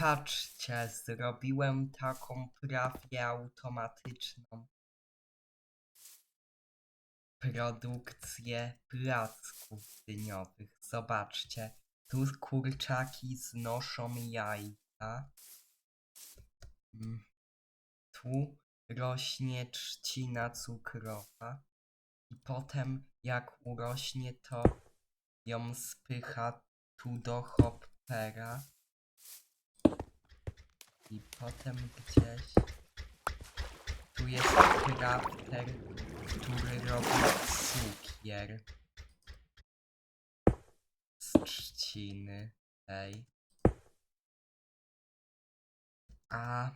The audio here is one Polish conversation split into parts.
Patrzcie, zrobiłem taką prawie automatyczną produkcję placków dyniowych. Zobaczcie, tu kurczaki znoszą jajka. Mm. Tu rośnie trzcina cukrowa. I potem jak urośnie, to ją spycha tu do hoppera. Potem gdzieś tu jest crafter, który robi cukier z trzciny tej. A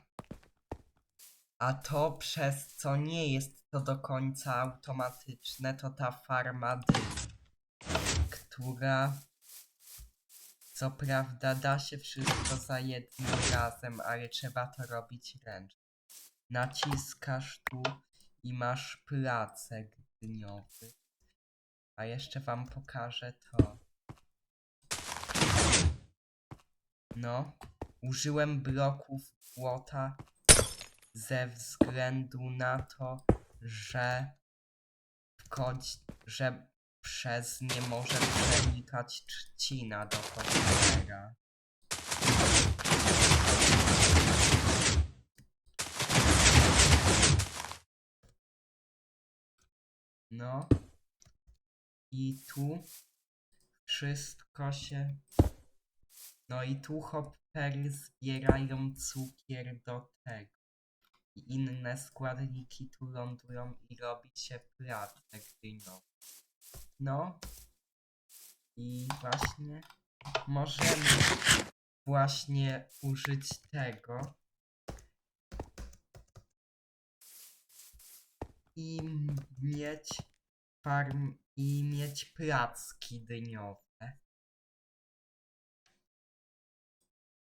a to przez co nie jest to do końca automatyczne, to ta farma która co prawda da się wszystko za jednym razem, ale trzeba to robić ręcznie. Naciskasz tu i masz placek dyniowy. A jeszcze wam pokażę to. No, użyłem bloków płota ze względu na to, że w kodź, że przez nie może przenikać trzcina do komputera. No. I tu wszystko się... No i tu hoppery zbierają cukier do tego. I inne składniki tu lądują i robi się placek dyniowy. No. I właśnie możemy właśnie użyć tego. I mieć farm i mieć placki dyniowe.